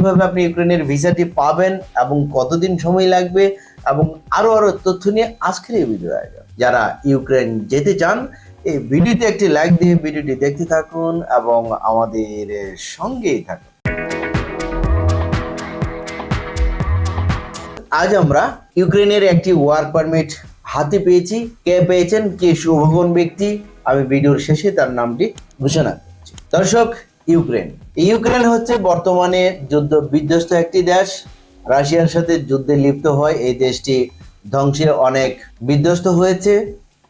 কীভাবে আপনি ইউক্রেনের ভিসাটি পাবেন এবং কতদিন সময় লাগবে এবং আরও আরও তথ্য নিয়ে আজকের এই ভিডিও আয়োজন। যারা ইউক্রেন যেতে চান, এই ভিডিওতে একটি লাইক দিয়ে ভিডিওটি দেখতে থাকুন এবং আমাদের সঙ্গেই থাকুন। আজ আমরা ইউক্রেনের একটি ওয়ার্ক পারমিট হাতে পেয়েছি। কে পেয়েছেন? কে শুভগণ ব্যক্তি? আমি ভিডিওর শেষে তার নামটি ঘোষণা করছি। দর্শক ইউক্রেন। ইউক্রেন হচ্ছে বর্তমানে যুদ্ধ বিধ্বস্ত একটি দেশ। রাশিয়ার সাথে যুদ্ধে লিপ্ত হয় এই দেশটি। ধ্বংসে অনেক বিধ্বস্ত হয়েছে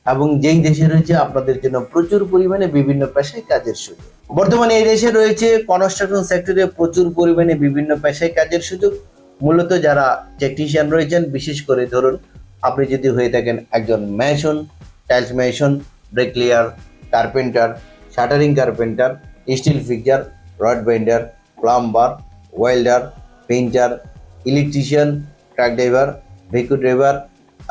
এবং যেই দেশে রয়েছে আপনাদের জন্য প্রচুর পরিমাণে বিভিন্ন পেশায় কাজের সুযোগ। বর্তমানে এই দেশে রয়েছে কনস্ট্রাকশন সেক্টরে প্রচুর পরিমাণে বিভিন্ন পেশায় কাজের সুযোগ। মূলত যারা টেকনিশিয়ান রয়েছেন, বিশেষ করে ধরুন আপনি যদি হয়ে থাকেন একজন mason tiles mason bricklayer carpenter shuttering carpenter steel fixer, rod bender plumber, welder, painter, electrician truck driver vehicle driver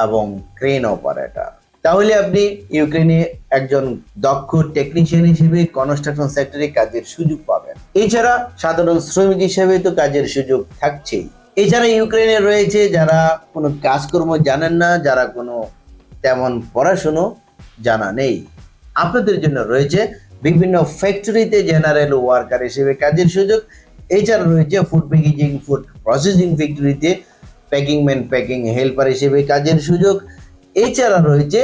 এবং ক্রেন অপারেটর। তাহলে আপনি ইউক্রেনে একজন দক্ষ টেকনিশিয়ান হিসেবে কনস্ট্রাকশন সেক্টরে কাজের সুযোগ পাবেন। এছাড়া সাধারণ শ্রমিক হিসেবে তো কাজের সুযোগ থাকছেই। এছাড়া ইউক্রেনে রয়েছে যারা কোনো কাজকর্ম জানেন না, যারা কোনো তেমন পড়াশুনো জানা নেই। আপনাদের জন্য রয়েছে বিভিন্ন ফ্যাক্টরিতে জেনারেল ওয়ার্কার হিসেবে কাজের সুযোগ। এছাড়া রয়েছে ফুড প্যাকেজিং ফুড প্রসেসিং ফ্যাক্টরিতে প্যাকিং ম্যান প্যাকিং হেল্পার হিসেবে কাজের সুযোগ। এছাড়া রয়েছে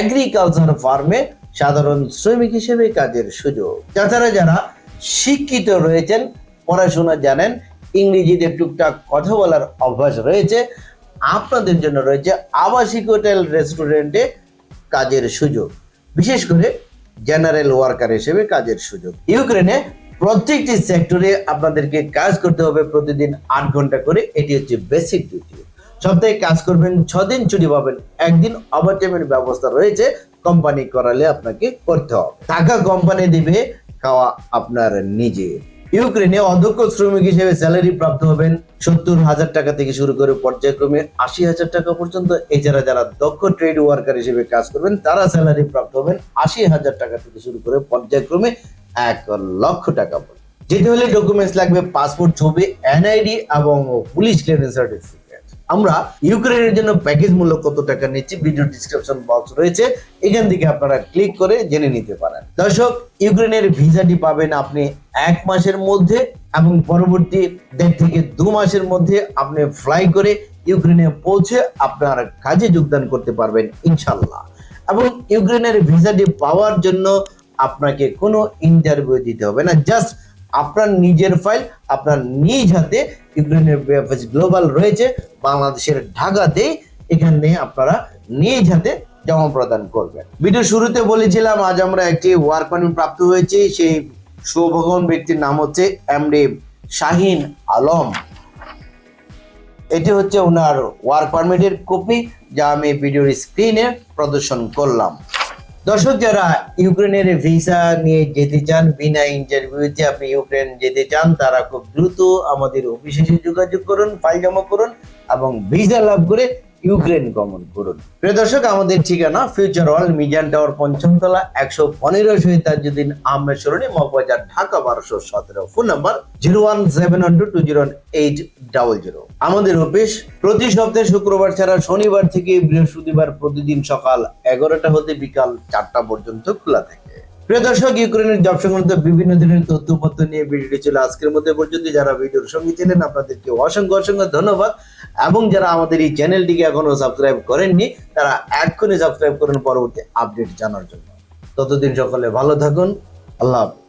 এগ্রিকালচার ফার্মে সাধারণ শ্রমিক হিসেবে কাজের সুযোগ। তাছাড়া যারা শিক্ষিত রয়েছেন, পড়াশোনা জানেন, ইংরেজিতে টুকটাক কথা বলার অভ্যাস রয়েছে, আপনাদের জন্য রয়েছে আবাসিক হোটেল রেস্টুরেন্টে কাজের সুযোগ। বিশেষ করে জেনারেল ওয়ার্কার হিসেবে কাজের সুযোগ। ইউক্রেনে প্রত্যেকটি সেক্টরে আপনাদেরকে কাজ করতে হবে প্রতিদিন আট ঘণ্টা করে, এটি হচ্ছে বেসিক ডিউটি সপ্তাহে কাজ করবেন, ছদিন দিন ছুটি পাবেন, একদিন ওভারটাইমের ব্যবস্থা রয়েছে কোম্পানি করালে আপনাকে করতে হবে। টাকা কোম্পানি দিবে, খাওয়া আপনার নিজে ইউক্রেনে অধ্যক্ষ শ্রমিক হিসেবে স্যালারি প্রাপ্ত হবেন সত্তর হাজার টাকা থেকে শুরু করে পর্যায়ক্রমে আশি হাজার টাকা পর্যন্ত। এছাড়া যারা দক্ষ ট্রেড ওয়ার্কার হিসেবে কাজ করবেন, তারা স্যালারি প্রাপ্ত হবেন আশি হাজার টাকা থেকে শুরু করে পর্যায়ক্রমে এক লক্ষ টাকা। যেতে হলে ডকুমেন্টস লাগবে পাসপোর্ট ছবি এনআইডি এবং পুলিশ ক্লিয়ারেন্স সার্টিফিকেট আমরা ইউক্রেনের জন্য প্যাকেজ মূল্য কত টাকা নিচ্ছি? ভিডিও ডিসক্রিপশন বক্স রয়েছে। এখান থেকে আপনারা ক্লিক করে জেনে নিতে পারেন। দর্শক, ইউক্রেনের ভিসাটি পাবেন আপনি এক মাসের মধ্যে এবং পরবর্তী দেড় থেকে দু মাসের মধ্যে আপনি ফ্লাই করে ইউক্রেনে পৌঁছে আপনার কাজে যোগদান করতে পারবেন ইনশাল্লাহ এবং ইউক্রেনের ভিসাটি পাওয়ার জন্য আপনাকে কোনো ইন্টারভিউ দিতে হবে না। জাস্ট আপনার নিজের ফাইল আপনার নিজ হাতে ইউক্রেনের বিএফএস গ্লোবাল রয়েছে, বাংলাদেশের ঢাকাতে এখানে আপনারা নিজ হাতে জমা প্রদান করবেন। ভিডিও শুরুতে বলেছিলাম, আজ আমরা একটি ওয়ার্ক পারমিট প্রাপ্ত হয়েছি, সেই সৌভাগ্যবান ব্যক্তির নাম হচ্ছে এমডি শাহিন আলম। এটি হচ্ছে ওনার ওয়ার্ক পারমিটের কপি যা আমি ভিডিওর স্ক্রিনে প্রদর্শন করলাম। দর্শক, যারা ইউক্রেনের ভিসা নিয়ে যেতে চান, বিনা ইন্টারভিউতে আপনি ইউক্রেন যেতে চান, তারা খুব দ্রুত আমাদের অফিসে যোগাযোগ করুন, ফাইল জমা করুন এবং ভিসা লাভ করে ইউক্রেন গমন করুন। প্রিয় দর্শক, আমাদের ঠিকানা ফিউচার ওয়ার্ল্ড মিজান টাওয়ার পঞ্চমতলা, একশো পনেরো শহীদ তাজুদ্দিন আহমেদ সরণি মগবাজার, ঢাকা বারোশো সতেরো। Phone number zero one seven one two two zero eight double zero. আমাদের অফিস প্রতি সপ্তাহে শুক্রবার ছাড়া শনিবার থেকে বৃহস্পতিবার প্রতিদিন সকাল এগারোটা হতে বিকাল চারটা পর্যন্ত খোলা থাকে। প্রিয় দর্শক ইউক্রেনের জব সংক্রান্ত বিভিন্ন ধরনের তথ্যপত্র নিয়ে ভিডিওটি ছিল আজকের মধ্যে পর্যন্ত। যারা ভিডিওর সঙ্গে ছিলেন, আপনাদেরকে অসংখ্য অসংখ্য ধন্যবাদ। এবং যারা আমাদের এই চ্যানেলটিকে এখনও সাবস্ক্রাইব করেননি, তারা এক্ষুনি সাবস্ক্রাইব করেন, পরবর্তী আপডেট জানার জন্য। ততদিন সকলে ভালো থাকুন। আল্লাহ হাফেজ।